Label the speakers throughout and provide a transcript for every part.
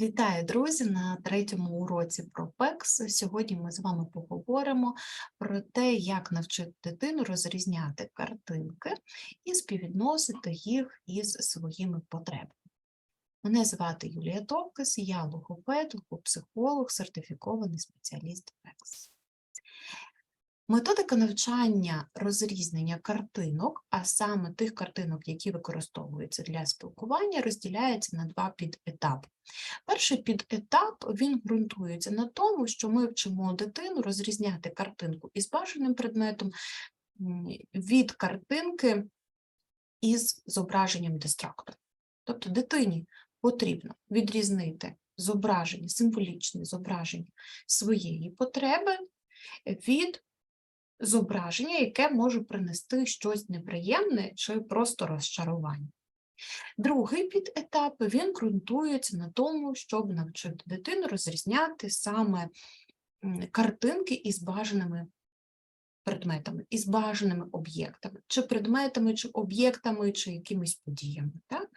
Speaker 1: Вітаю, друзі! На третьому уроці про ПЕКС. Сьогодні ми з вами поговоримо про те, як навчити дитину розрізняти картинки і співвідносити їх із своїми потребами. Мене звати Юлія Товкас, я логопед, логопсихолог, сертифікований спеціаліст ПЕКС. Методика навчання розрізнення картинок, а саме тих картинок, які використовуються для спілкування, розділяється на два підетапи. Перший підетап він ґрунтується на тому, що ми вчимо дитину розрізняти картинку із бажаним предметом від картинки із зображенням дистрактора. Тобто дитині потрібно відрізнити зображення, символічне зображення своєї потреби від зображення, яке може принести щось неприємне чи просто розчарування. Другий підетап він ґрунтується на тому, щоб навчити дитину розрізняти саме картинки із бажаними предметами, із бажаними об'єктами, чи предметами, чи об'єктами, чи якимись подіями. Так?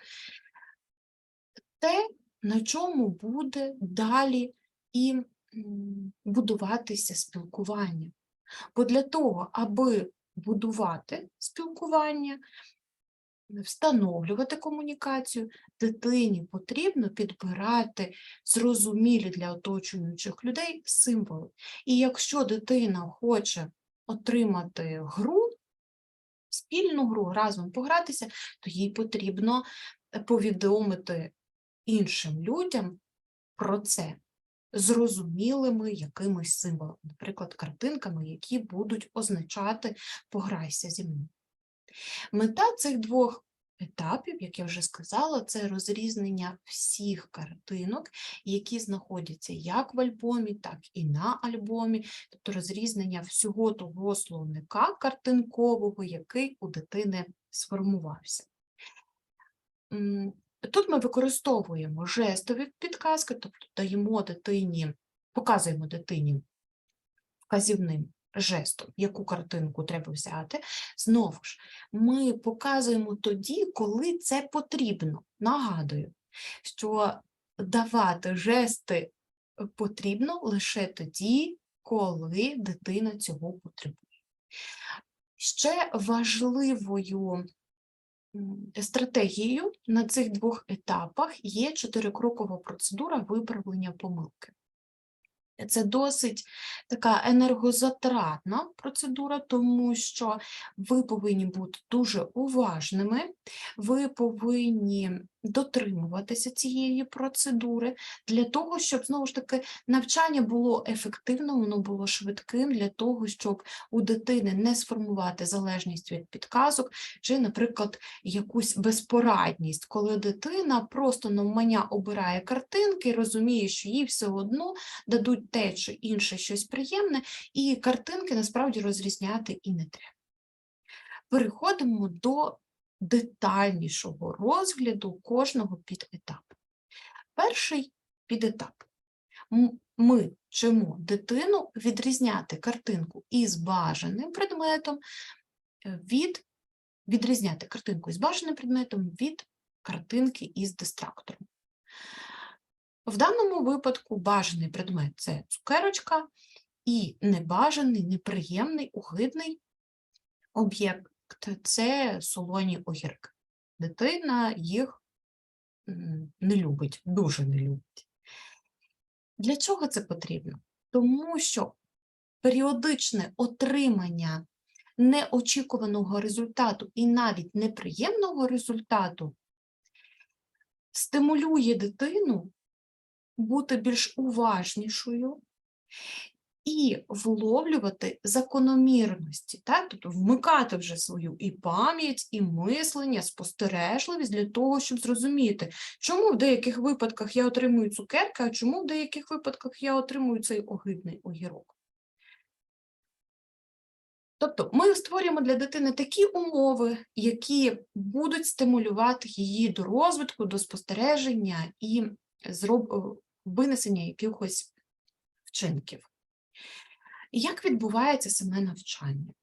Speaker 1: Те, на чому буде далі і будуватися спілкування. Бо для того, аби будувати спілкування, встановлювати комунікацію, дитині потрібно підбирати зрозумілі для оточуючих людей символи. І якщо дитина хоче отримати гру, спільну гру, разом погратися, то їй потрібно повідомити іншим людям про це зрозумілими якимись символами, наприклад, картинками, які будуть означати пограйся зі мною. Мета цих двох етапів, як я вже сказала, це розрізнення всіх картинок, які знаходяться як в альбомі, так і на альбомі, тобто розрізнення всього того словника картинкового, який у дитини сформувався. Тут ми використовуємо жестові підказки, тобто даємо дитині, показуємо дитині вказівним жестом, яку картинку треба взяти. Знову ж, ми показуємо тоді, коли це потрібно. Нагадую, що давати жести потрібно лише тоді, коли дитина цього потребує. Ще важливою стратегією на цих двох етапах є чотирикрокова процедура виправлення помилки. Це досить така енергозатратна процедура, тому що ви повинні бути дуже уважними, ви повинні дотримуватися цієї процедури для того, щоб знову ж таки навчання було ефективним, воно було швидким, для того, щоб у дитини не сформувати залежність від підказок, чи, наприклад, якусь безпорадність, коли дитина просто навмання обирає картинки розуміє, що їй все одно дадуть те чи інше щось приємне, і картинки насправді розрізняти і не треба. Переходимо до детальнішого розгляду кожного підетапу. Перший підетап. Ми вчимо дитину відрізняти картинку із бажаним предметом е, від відрізняти картинку із бажаним предметом від картинки із дистрактором. В даному випадку бажаний предмет це цукерочка, і небажаний, неприємний, огидний об'єкт це солоні огірки. Дитина їх не любить, дуже не любить. Для чого це потрібно? Тому що періодичне отримання неочікуваного результату і навіть неприємного результату стимулює дитину бути більш уважнішою і вловлювати закономірності, так? тобто вмикати вже свою і пам'ять, і мислення, спостережливість для того, щоб зрозуміти, чому в деяких випадках я отримую цукерки, а чому в деяких випадках я отримую цей огидний огірок. Тобто ми створюємо для дитини такі умови, які будуть стимулювати її до розвитку, до спостереження і зроб... винесення якихось вчинків. Як відбувається саме навчання?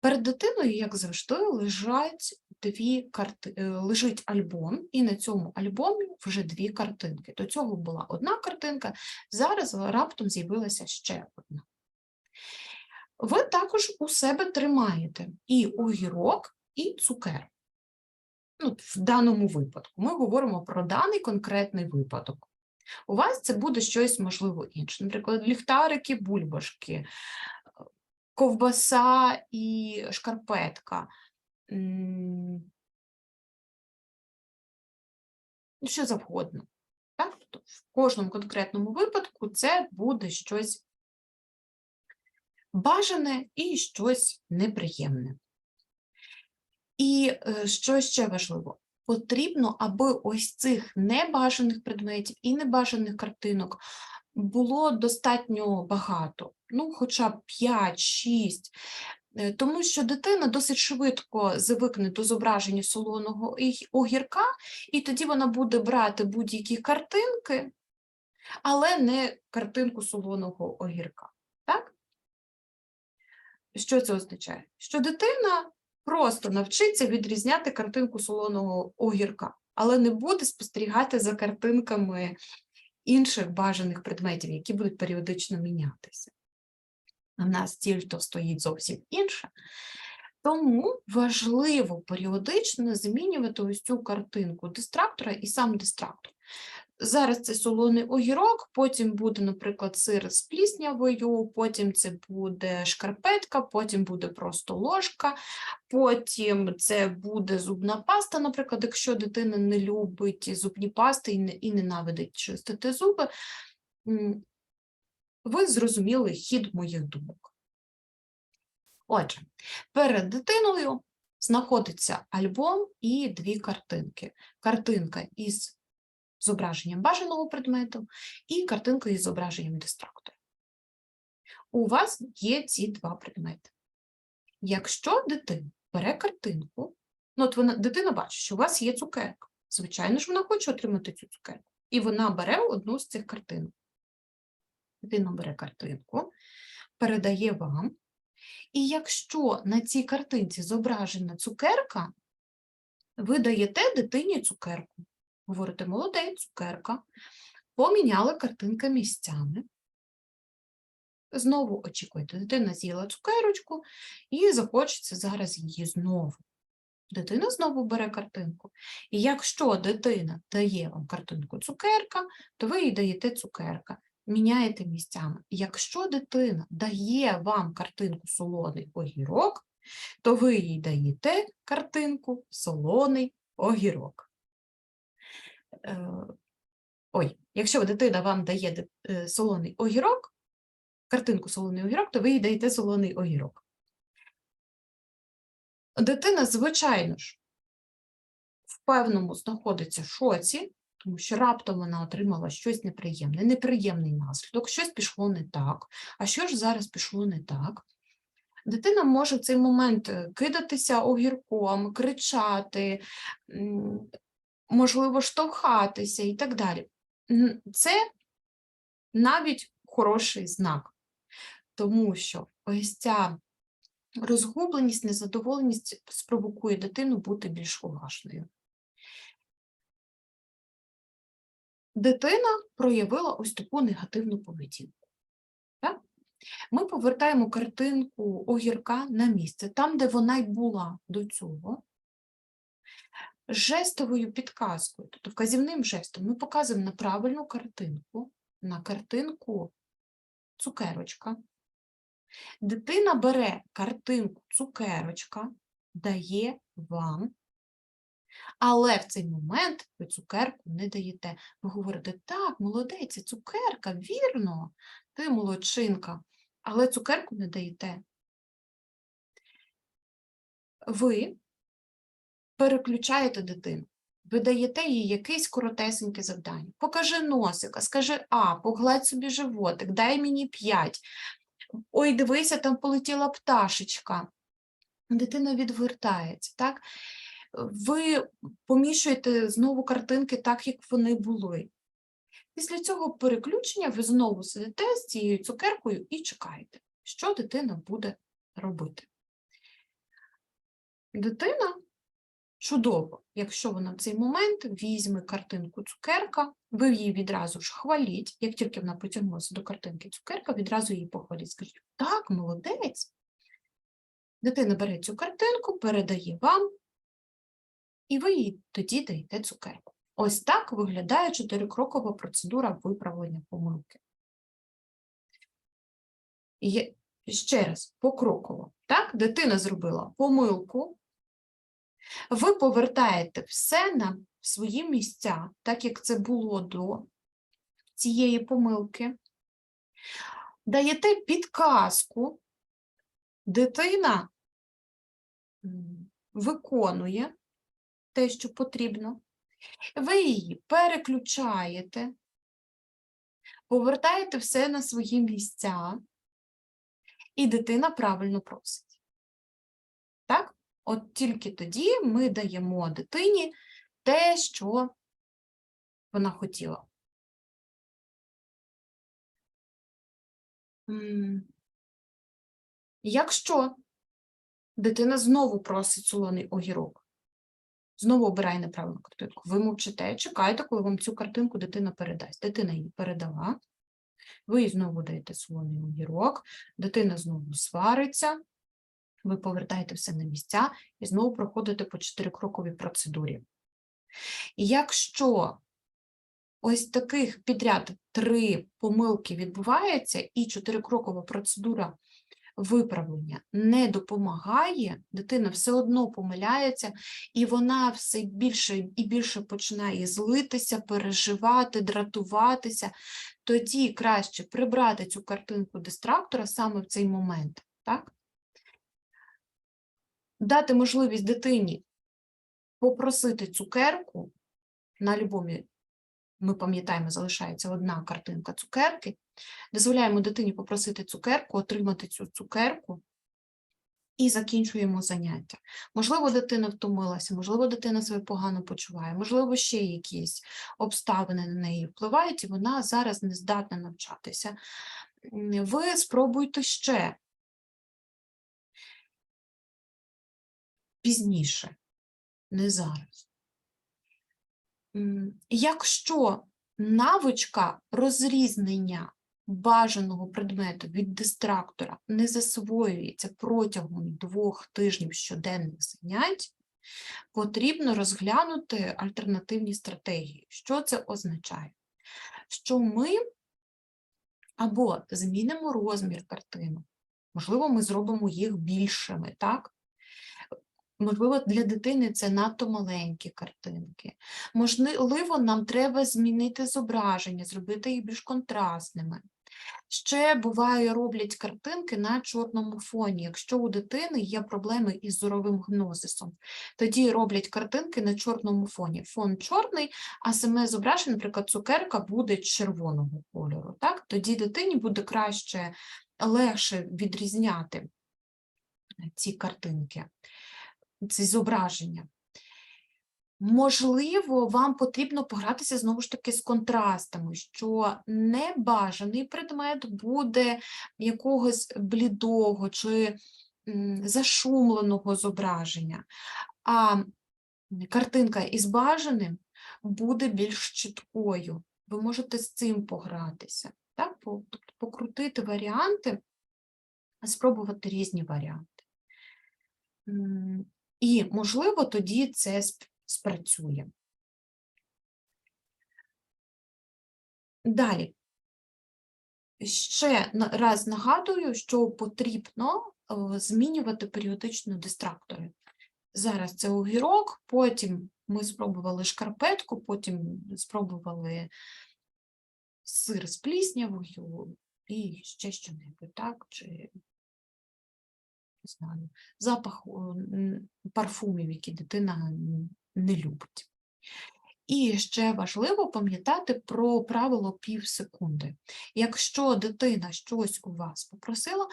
Speaker 1: Перед дитиною, як завжди, лежать дві карти... е, лежить альбом, і на цьому альбомі вже дві картинки. До цього була одна картинка, зараз раптом з'явилася ще одна. Ви також у себе тримаєте і огірок, і цукер. Ну, в даному випадку. Ми говоримо про даний конкретний випадок. У вас це буде щось, можливо, інше. Наприклад, ліхтарики, бульбашки, ковбаса і шкарпетка. Ну, Що завгодно. Так? Тобто в кожному конкретному випадку це буде щось бажане і щось неприємне. І е, що ще важливо, потрібно, аби ось цих небажаних предметів і небажаних картинок було достатньо багато, ну, хоча б 5-6, е, тому що дитина досить швидко звикне до зображення солоного огірка, і тоді вона буде брати будь-які картинки, але не картинку солоного огірка. Так? Що це означає? Що дитина просто навчиться відрізняти картинку солоного огірка, але не буде спостерігати за картинками інших бажаних предметів, які будуть періодично мінятися. В нас ціль то стоїть зовсім інша. Тому важливо періодично змінювати ось цю картинку дистрактора і сам дистрактор. Зараз це солоний огірок, потім буде, наприклад, сир з пліснявою, потім це буде шкарпетка, потім буде просто ложка, потім це буде зубна паста, наприклад, якщо дитина не любить зубні пасти і, не, і ненавидить чистити зуби. Ви зрозуміли хід моїх думок. Отже, перед дитиною знаходиться альбом і дві картинки. Картинка із зображенням бажаного предмету і картинка із зображенням дистрактора. У вас є ці два предмети. Якщо дитина бере картинку, ну от вона, дитина бачить, що у вас є цукерка. Звичайно ж, вона хоче отримати цю цукерку. І вона бере одну з цих картинок. Дитина бере картинку, передає вам. І якщо на цій картинці зображена цукерка, ви даєте дитині цукерку. Говорите, молодець, цукерка. Поміняли картинки місцями. Знову очікуєте, дитина з'їла цукерочку і захочеться зараз її знову. Дитина знову бере картинку. І якщо дитина дає вам картинку цукерка, то ви їй даєте цукерка, міняєте місцями. Якщо дитина дає вам картинку солоний огірок, то ви їй даєте картинку солоний огірок. Е, Ой, якщо дитина вам дає е, солоний огірок, картинку солоний огірок, то ви їй даєте солоний огірок. Дитина, звичайно ж, в певному знаходиться в шоці, тому що раптом вона отримала щось неприємне, неприємний наслідок, щось пішло не так. А що ж зараз пішло не так? Дитина може в цей момент е, кидатися огірком, кричати, можливо, штовхатися і так далі. Це навіть хороший знак, тому що ось ця розгубленість, незадоволеність спровокує дитину бути більш уважною. Дитина проявила ось таку негативну поведінку. Так? Ми повертаємо картинку огірка на місце, там, де вона й була до цього. Жестовою підказкою, тобто вказівним жестом, ми показуємо на правильну картинку, на картинку цукерочка. Дитина бере картинку цукерочка, дає вам, але в цей момент ви цукерку не даєте. Ви говорите, так, молодець, цукерка, вірно, ти молодчинка, але цукерку не даєте. Ви переключаєте дитину. Ви даєте їй якесь коротесеньке завдання. Покажи носика, скажи А, погладь собі животик, дай мені 5. Ой, дивися, там полетіла пташечка. Дитина відвертається, так? Ви помішуєте знову картинки так, як вони були. Після цього переключення ви знову сидите з цією цукеркою і чекаєте, що дитина буде робити. Дитина чудово, якщо вона в цей момент візьме картинку цукерка, ви її відразу ж хваліть, як тільки вона потягнулася до картинки цукерка, відразу її похваліть. Скажіть, так, молодець. Дитина бере цю картинку, передає вам, і ви їй тоді даєте цукерку. Ось так виглядає чотирикрокова процедура виправлення помилки. Є, ще раз, покроково. Так, дитина зробила помилку, ви повертаєте все на свої місця, так як це було до цієї помилки, даєте підказку, дитина виконує те, що потрібно, ви її переключаєте, повертаєте все на свої місця, і дитина правильно просить. Так? От тільки тоді ми даємо дитині те, що вона хотіла. Якщо дитина знову просить солоний огірок, знову обирає неправильну картинку, ви мовчите, чекаєте, коли вам цю картинку дитина передасть. Дитина її передала, ви їй знову даєте солоний огірок, дитина знову свариться, ви повертаєте все на місця і знову проходите по чотирикроковій процедурі. І якщо ось таких підряд три помилки відбувається, і чотирикрокова процедура виправлення не допомагає, дитина все одно помиляється, і вона все більше і більше починає злитися, переживати, дратуватися, тоді краще прибрати цю картинку дистрактора саме в цей момент. Так? Дати можливість дитині попросити цукерку на альбомі, ми пам'ятаємо, залишається одна картинка цукерки. Дозволяємо дитині попросити цукерку, отримати цю цукерку і закінчуємо заняття. Можливо, дитина втомилася, можливо, дитина себе погано почуває, можливо, ще якісь обставини на неї впливають, і вона зараз не здатна навчатися. Ви спробуйте ще пізніше, не зараз. Якщо навичка розрізнення бажаного предмету від дистрактора не засвоюється протягом двох тижнів щоденних занять, потрібно розглянути альтернативні стратегії. Що це означає? Що ми або змінимо розмір картинок, можливо, ми зробимо їх більшими, так? Можливо, для дитини це надто маленькі картинки. Можливо, нам треба змінити зображення, зробити їх більш контрастними. Ще буває, роблять картинки на чорному фоні. Якщо у дитини є проблеми із зоровим гнозисом, тоді роблять картинки на чорному фоні. Фон чорний, а саме зображення, наприклад, цукерка буде червоного кольору. Так? Тоді дитині буде краще, легше відрізняти ці картинки ці зображення. Можливо, вам потрібно погратися знову ж таки з контрастами, що небажаний предмет буде якогось блідого чи зашумленого зображення, а картинка із бажаним буде більш чіткою. Ви можете з цим погратися, так? Тобто покрутити варіанти, спробувати різні варіанти. І, можливо, тоді це спрацює. Далі. Ще раз нагадую, що потрібно е, змінювати періодично дистрактори. Зараз це огірок, потім ми спробували шкарпетку, потім спробували сир з пліснявою і ще що-небудь, так? Чи знаю, запах парфумів, які дитина не любить. І ще важливо пам'ятати про правило пів секунди. Якщо дитина щось у вас попросила,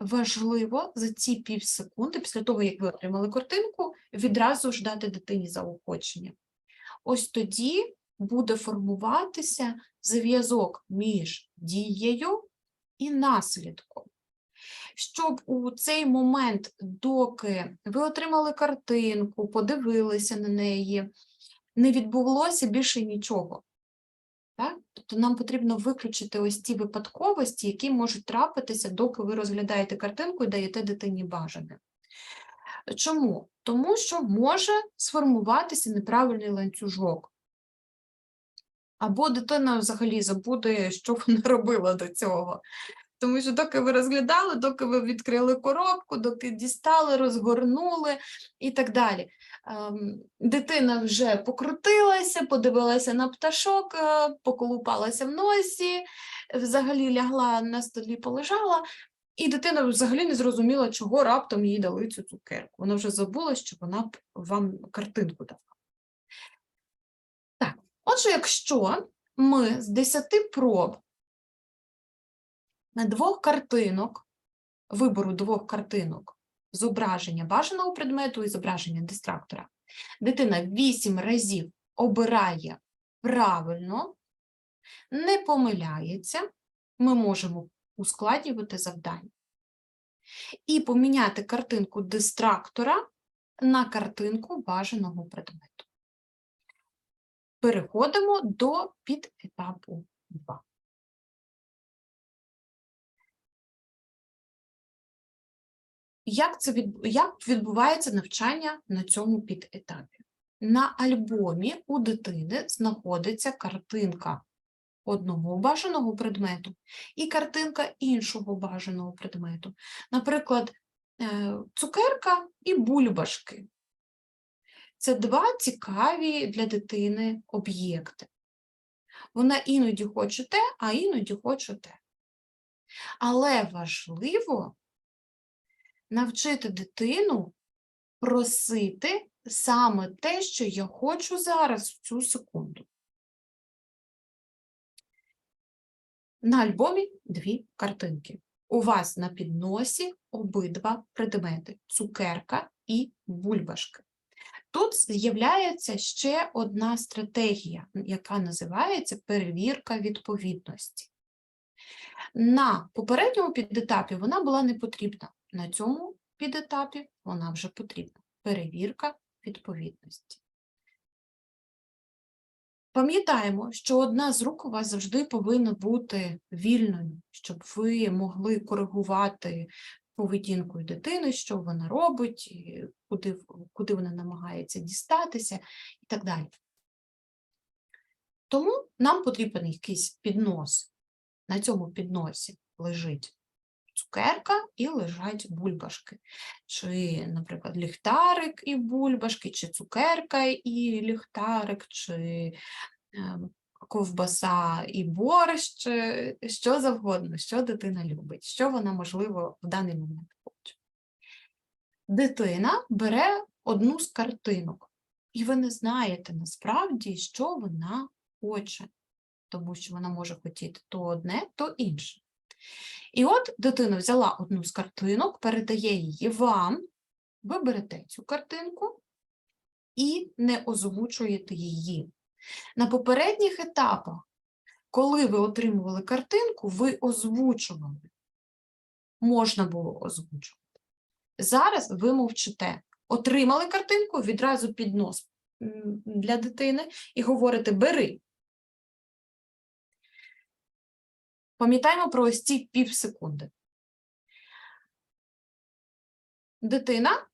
Speaker 1: важливо за ці пів секунди, після того, як ви отримали картинку, відразу ж дати дитині заохочення. Ось тоді буде формуватися зв'язок між дією і наслідком. Щоб у цей момент, доки ви отримали картинку, подивилися на неї, не відбулося більше нічого. Так? Тобто нам потрібно виключити ось ті випадковості, які можуть трапитися, доки ви розглядаєте картинку і даєте дитині бажане. Чому? Тому що може сформуватися неправильний ланцюжок. Або дитина взагалі забуде, що вона робила до цього. Тому що доки ви розглядали, доки ви відкрили коробку, доки дістали, розгорнули і так далі. Ем, Дитина вже покрутилася, подивилася на пташок, е, поколупалася в носі, взагалі лягла на столі, полежала, і дитина взагалі не зрозуміла, чого раптом їй дали цю цукерку. Вона вже забула, що вона вам картинку дала. Так, отже, якщо ми з 10 проб двох картинок, вибору двох картинок, зображення бажаного предмету і зображення дистрактора, дитина 8 разів обирає правильно, не помиляється, ми можемо ускладнювати завдання. І поміняти картинку дистрактора на картинку бажаного предмету. Переходимо до підетапу 2. Як, це від... Як відбувається навчання на цьому підетапі? На альбомі у дитини знаходиться картинка одного бажаного предмету і картинка іншого бажаного предмету. Наприклад, е, цукерка і бульбашки. Це два цікаві для дитини об'єкти. Вона іноді хоче те, а іноді хоче те. Але важливо навчити дитину просити саме те, що я хочу зараз в цю секунду. На альбомі дві картинки. У вас на підносі обидва предмети цукерка і бульбашки. Тут з'являється ще одна стратегія, яка називається перевірка відповідності. На попередньому підетапі вона була не потрібна. На цьому підетапі вона вже потрібна. Перевірка відповідності. Пам'ятаємо, що одна з рук у вас завжди повинна бути вільною, щоб ви могли коригувати поведінкою дитини, що вона робить, куди, куди вона намагається дістатися і так далі. Тому нам потрібен якийсь піднос. На цьому підносі лежить цукерка і лежать бульбашки. Чи, наприклад, ліхтарик і бульбашки, чи цукерка і ліхтарик, чи ем, ковбаса і борщ, е, що завгодно, що дитина любить, що вона, можливо, в даний момент хоче. Дитина бере одну з картинок, і ви не знаєте насправді, що вона хоче, тому що вона може хотіти то одне, то інше. І от дитина взяла одну з картинок, передає її вам, ви берете цю картинку і не озвучуєте її. На попередніх етапах, коли ви отримували картинку, ви озвучували. Можна було озвучувати. Зараз ви мовчите. Отримали картинку, відразу під нос для дитини і говорите бери. Пам'ятаємо про ось ці пів секунди. Дитина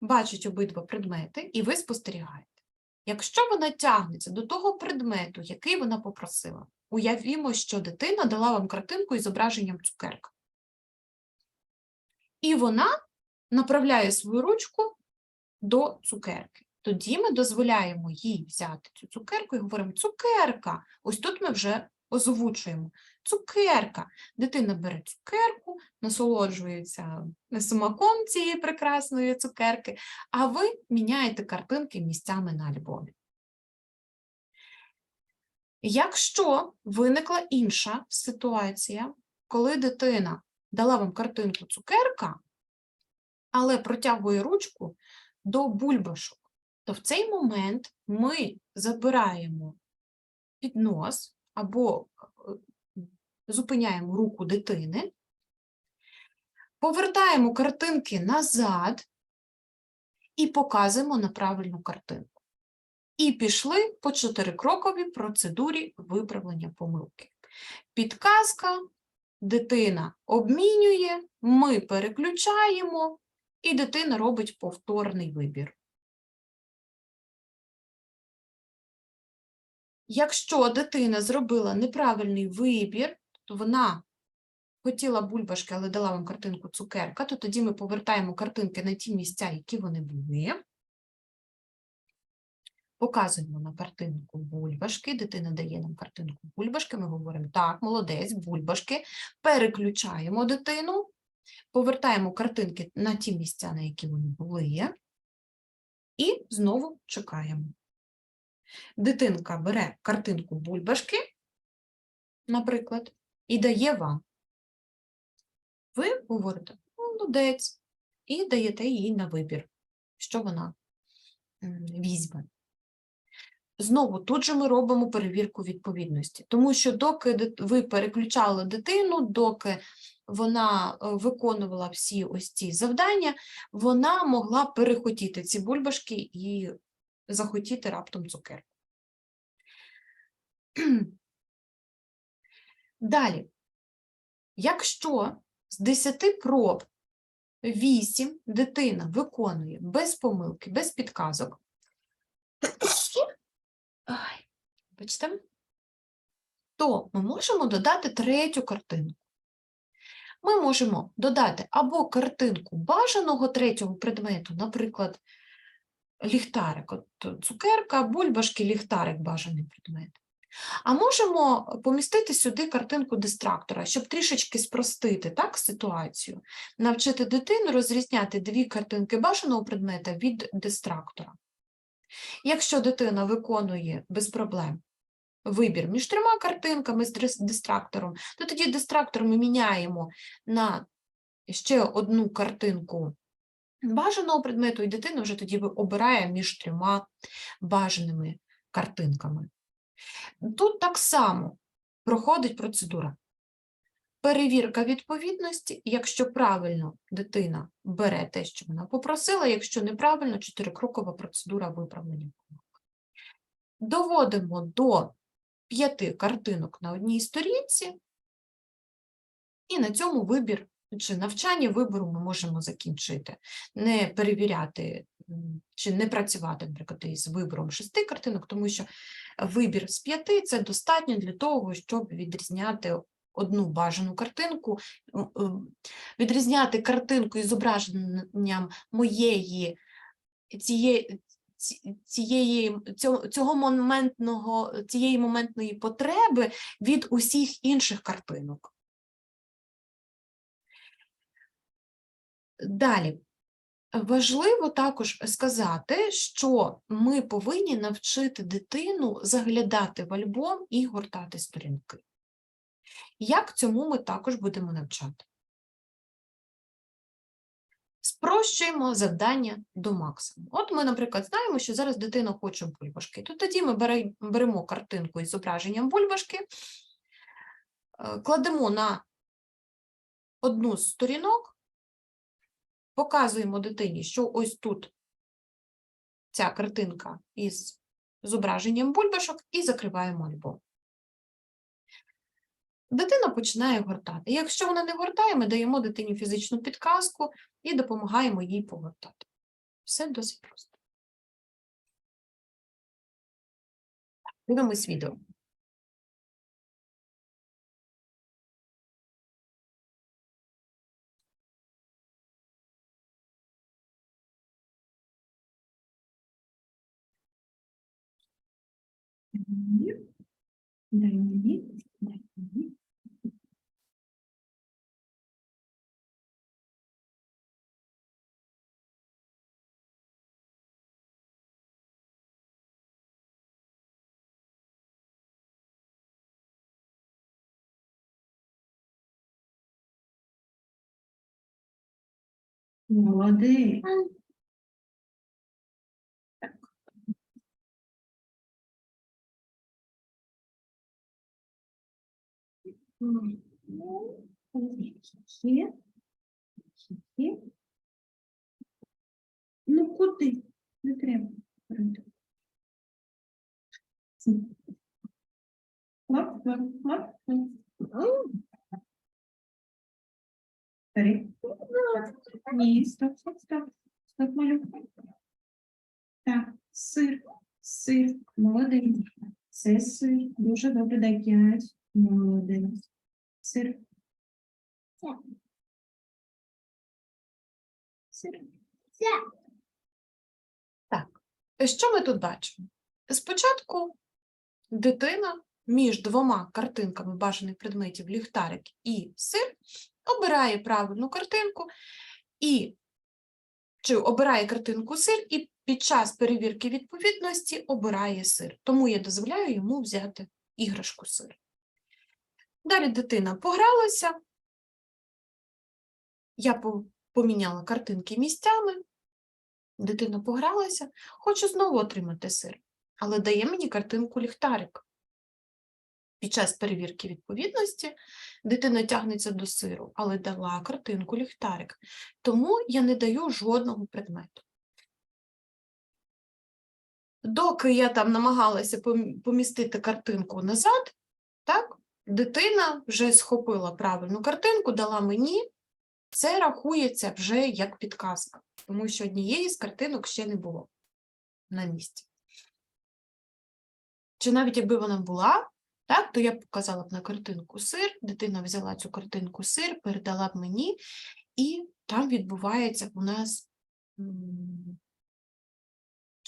Speaker 1: бачить обидва предмети, і ви спостерігаєте. Якщо вона тягнеться до того предмету, який вона попросила, уявімо, що дитина дала вам картинку із зображенням цукерка. І вона направляє свою ручку до цукерки. Тоді ми дозволяємо їй взяти цю цукерку і говоримо: цукерка! Ось тут ми вже озвучуємо. Цукерка. Дитина бере цукерку, насолоджується смаком цієї прекрасної цукерки, а ви міняєте картинки місцями на альбомі. Якщо виникла інша ситуація, коли дитина дала вам картинку цукерка, але протягує ручку до бульбашок, то в цей момент ми забираємо піднос або зупиняємо руку дитини, Повертаємо картинки назад і показуємо на правильну картинку. І пішли по чотирикроковій процедурі виправлення помилки. Підказка, дитина обмінює, ми переключаємо, і дитина робить повторний вибір. Якщо дитина зробила неправильний вибір, то вона хотіла бульбашки, але дала вам картинку цукерка, то тоді ми повертаємо картинки на ті місця, які вони були. Показуємо на картинку бульбашки, дитина дає нам картинку бульбашки, ми говоримо, так, молодець, бульбашки, переключаємо дитину, повертаємо картинки на ті місця, на які вони були, і знову чекаємо. Дитинка бере картинку бульбашки, наприклад, і дає вам. Ви говорите молодець, і даєте їй на вибір, що вона візьме. Знову тут же ми робимо перевірку відповідності, тому що доки ви переключали дитину, доки вона е, виконувала всі ось ці завдання, вона могла перехотіти ці бульбашки і захотіти раптом цукерку. Далі, якщо з 10 проб 8 дитина виконує без помилки, без підказок, бачите, то ми можемо додати третю картинку. Ми можемо додати або картинку бажаного третього предмету, наприклад, ліхтарик, от цукерка, бульбашки, ліхтарик бажаний предмет. А можемо помістити сюди картинку дистрактора, щоб трішечки спростити так, ситуацію, навчити дитину розрізняти дві картинки бажаного предмета від дистрактора. Якщо дитина виконує без проблем вибір між трьома картинками з дистрактором, то тоді дистрактор ми міняємо на ще одну картинку бажаного предмету, і дитина вже тоді обирає між трьома бажаними картинками. Тут так само проходить процедура. Перевірка відповідності, якщо правильно дитина бере те, що вона попросила, якщо неправильно, чотирикрокова процедура виправлення помилки. Доводимо до п'яти картинок на одній сторінці, і на цьому вибір чи навчання вибору ми можемо закінчити. Не перевіряти чи не працювати, наприклад, із вибором шести картинок, тому що вибір з п'яти це достатньо для того, щоб відрізняти одну бажану картинку, відрізняти картинку із зображенням моєї цієї. Цієї цього моментного цієї моментної потреби від усіх інших картинок. Далі. Важливо також сказати, що ми повинні навчити дитину заглядати в альбом і гортати сторінки. Як цьому ми також будемо навчати? Спрощуємо завдання до максимуму. От ми, наприклад, знаємо, що зараз дитина хоче бульбашки. То тоді ми беремо картинку із зображенням бульбашки, е, кладемо на одну з сторінок, показуємо дитині, що ось тут ця картинка із зображенням бульбашок, і закриваємо альбом. Дитина починає гортати. Якщо вона не гортає, ми даємо дитині фізичну підказку і допомагаємо їй погортати. Все досить просто. Дивимось відео.
Speaker 2: Молодець. Є. Є? Ну куди? Не треба. Лап, лап, лап, лап. Бери. Ні, стоп, стоп, стоп. Стоп, малюк. Так, сир, сир, молодець. Це сир. Дуже добре, дай п'ять. Молодець. Сир. Сир.
Speaker 1: Що ми тут бачимо? Спочатку дитина між двома картинками бажаних предметів ліхтарик і сир обирає правильну картинку і чи обирає картинку сир і під час перевірки відповідності обирає сир. Тому я дозволяю йому взяти іграшку сир. Далі дитина погралася. Я поміняла картинки місцями. Дитина погралася, хочу знову отримати сир, але дає мені картинку ліхтарик. Під час перевірки відповідності дитина тягнеться до сиру, але дала картинку ліхтарик. Тому я не даю жодного предмету. Доки я там намагалася помістити картинку назад, так, дитина вже схопила правильну картинку, дала мені, це рахується вже як підказка, тому що однієї з картинок ще не було на місці. Чи навіть якби вона була, так, то я б показала б на картинку сир, дитина взяла цю картинку сир, передала б мені, і там відбувається у нас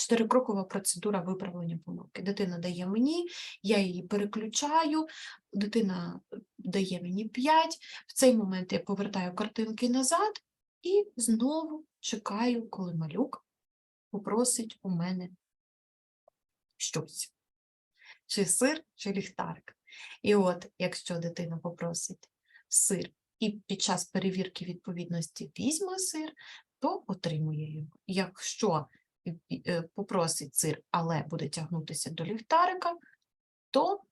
Speaker 1: чотирикрокова процедура виправлення помилки. Дитина дає мені, я її переключаю, дитина дає мені 5, в цей момент я повертаю картинки назад і знову чекаю, коли малюк попросить у мене щось. Чи сир, чи ліхтарик. І от, якщо дитина попросить сир і під час перевірки відповідності візьме сир, то отримує його. Якщо попросить сир, але буде тягнутися до ліхтарика, то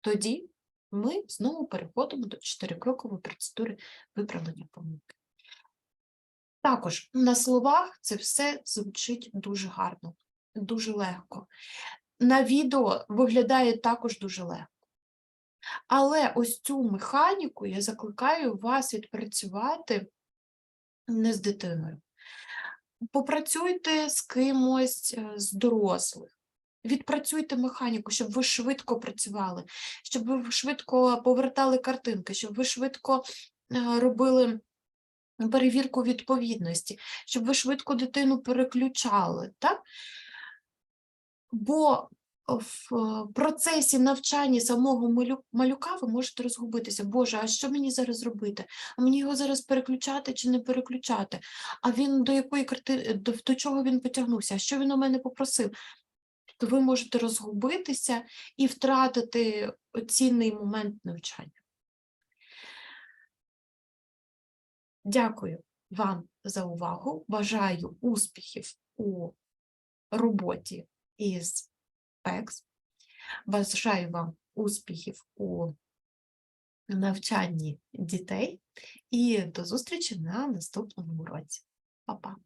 Speaker 1: тоді ми знову переходимо до чотирикрокової процедури виправлення помилки. Також на словах це все звучить дуже гарно, дуже легко. На відео виглядає також дуже легко. Але ось цю механіку я закликаю вас відпрацювати не з дитиною. Попрацюйте з кимось е, з дорослих. Відпрацюйте механіку, щоб ви швидко працювали, щоб ви швидко повертали картинки, щоб ви швидко е, робили перевірку відповідності, щоб ви швидко дитину переключали. Так? Бо в е, процесі навчання самого малюка ви можете розгубитися. Боже, а що мені зараз робити? А мені його зараз переключати чи не переключати? А він до якої до, до чого він потягнувся? А що він у мене попросив? То ви можете розгубитися і втратити цінний момент навчання. Дякую вам за увагу. Бажаю успіхів у роботі із PEX. Бажаю вам успіхів у навчанні дітей і до зустрічі на наступному уроці. Па-па!